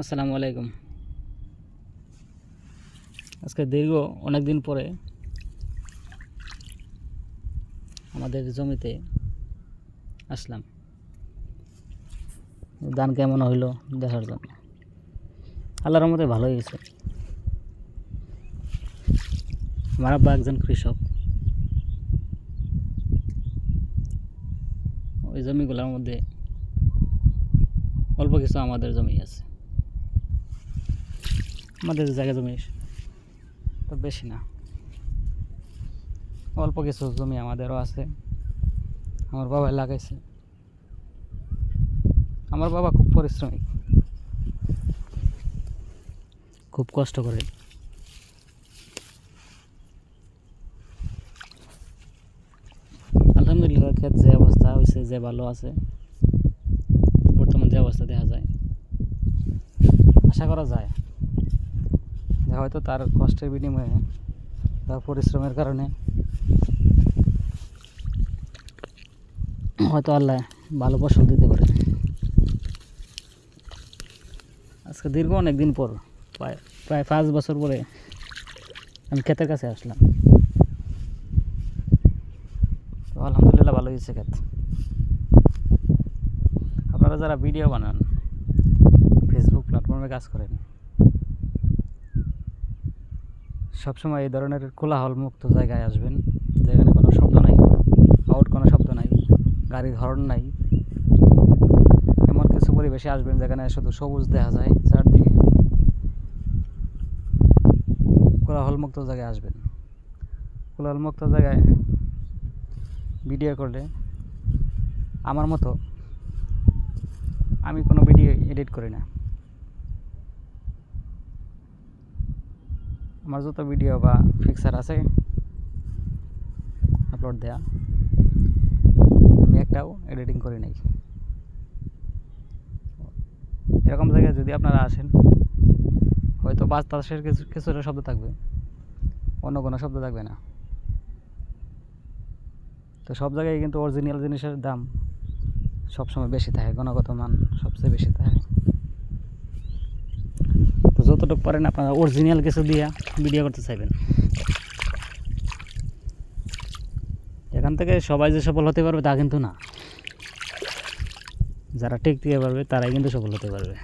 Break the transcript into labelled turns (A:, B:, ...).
A: আসসালামু আলাইকুম। আজকে দীর্ঘ অনেক দিন পরে আমাদের জমিতে আসলাম। ধান কেমন হইল দেখার জন্য। আল্লাহর মধ্যে ভালোই গেছে আমার আব্বা একজন কৃষক। ওই জমিগুলোর মধ্যে অল্প কিছু আমাদের জমি আছে। আমাদের জায়গা জমি, তো বেশি না। অল্প কিছু জমি আমাদেরও আছে। আমার বাবা লাগাইছে। আমার বাবা খুব পরিশ্রমিক। খুব কষ্ট করে। আলহামদুলিল্লাহ ক্ষেত যে অবস্থা হয়েছে যে ভালো আছে, বর্তমান যে অবস্থা দেখা যায়। আশা করা যায়। হয়তো তার কষ্টের বিনিময়ে তার পরিশ্রমের কারণে হয়তো আল্লাহ ভালো ফসল দিতে পারে। আজকে দীর্ঘ অনেক দিন পর, প্রায় প্রায় পাঁচ বছর পরে আমি ক্ষেতের কাছে আসলাম। তো আলহামদুলিল্লাহ ভালো হয়েছে ক্ষেত। আপনারা যারা ভিডিও বানান ফেসবুক প্ল্যাটফর্মে কাজ করেন সবসময় এই ধরনের কোলাহল মুক্ত জায়গায় আসবেন, যেখানে কোনো শব্দ নাই আউট কোনো শব্দ নাই, গাড়ির হর্ন নাই, এমন কিছু পরিবেশে আসবেন যেখানে শুধু সবুজ দেখা যায়, চারদিকে কোলাহল মুক্ত জায়গায় আসবেন। কোলাহল মুক্ত জায়গায় ভিডিও করলে আমার মতো আমি কোনো ভিডিও এডিট করি না। আমার যত ভিডিও বা পিকচার আছে আপলোড দেয়া, আমি একটাও এডিটিং করি নাই। এরকম জায়গায় যদি আপনারা আসেন, হয়তো বাতাসের কিছু, কিছুটা শব্দ থাকবে, অন্য কোনো শব্দ থাকবে না। তো সব জায়গায় কিন্তু অরিজিনাল জিনিসের দাম সবসময় বেশি থাকে, গুণগত মান সবচেয়ে বেশি থাকে। যতটুকু পারেন আপনারা অরিজিনাল কিছু দিয়া ভিডিও করতে চাইবেন। এখান থেকে সবাই যে সফল হতে পারবে তা কিন্তু না। যারা টেক দিতে পারবে, তারাই কিন্তু সফল হতে পারবে।